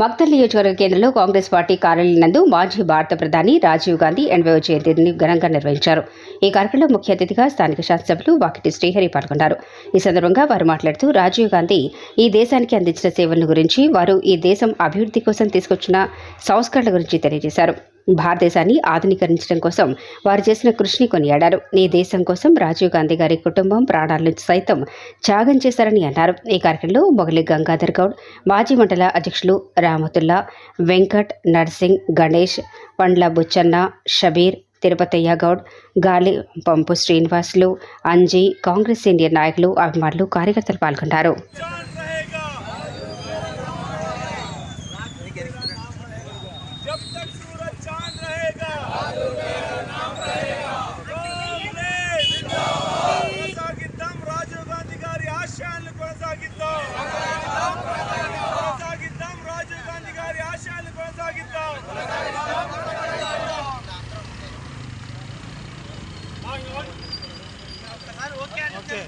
మక్తల్ నియోజకవర్గ కేంద్రంలో కాంగ్రెస్ పార్టీ కార్యాలయం నందు మాజీ భారత ప్రధాని రాజీవ్ గాంధీ ఎనభైవ జయంతిని ఘనంగా నిర్వహించారు. ఈ కార్యక్రమంలో ముఖ్య అతిథిగా స్థానిక శాసనసభ్యులు వాకిటి శ్రీహరి పాల్గొన్నారు. ఈ సందర్భంగా వారు మాట్లాడుతూ రాజీవ్ గాంధీ ఈ దేశానికి అందించిన సేవలను గురించి వారు ఈ దేశం అభివృద్ధి కోసం తీసుకొచ్చిన సంస్కరణల గురించి తెలియజేశారు. భారతదేశాన్ని ఆధునీకరించడం కోసం వారు చేసిన కృషిని కొనియాడారు. ఈ దేశం కోసం రాజీవ్ గాంధీ గారి కుటుంబం ప్రాణాలను సైతం త్యాగం చేశారని అన్నారు. ఈ కార్యక్రమంలో మొగలి గంగాధర్ గౌడ్ మాజీ మండల అధ్యక్షులు రామతుల్లా వెంకట్ నర్సింగ్ గణేష్ పండ్ల బుచ్చన్న షబీర్ తిరుపతయ్య గౌడ్ గాలి పంపు శ్రీనివాసులు అంజీ కాంగ్రెస్ సీనియర్ నాయకులు అభిమానులు కార్యకర్తలు పాల్గొన్నారు ఓకే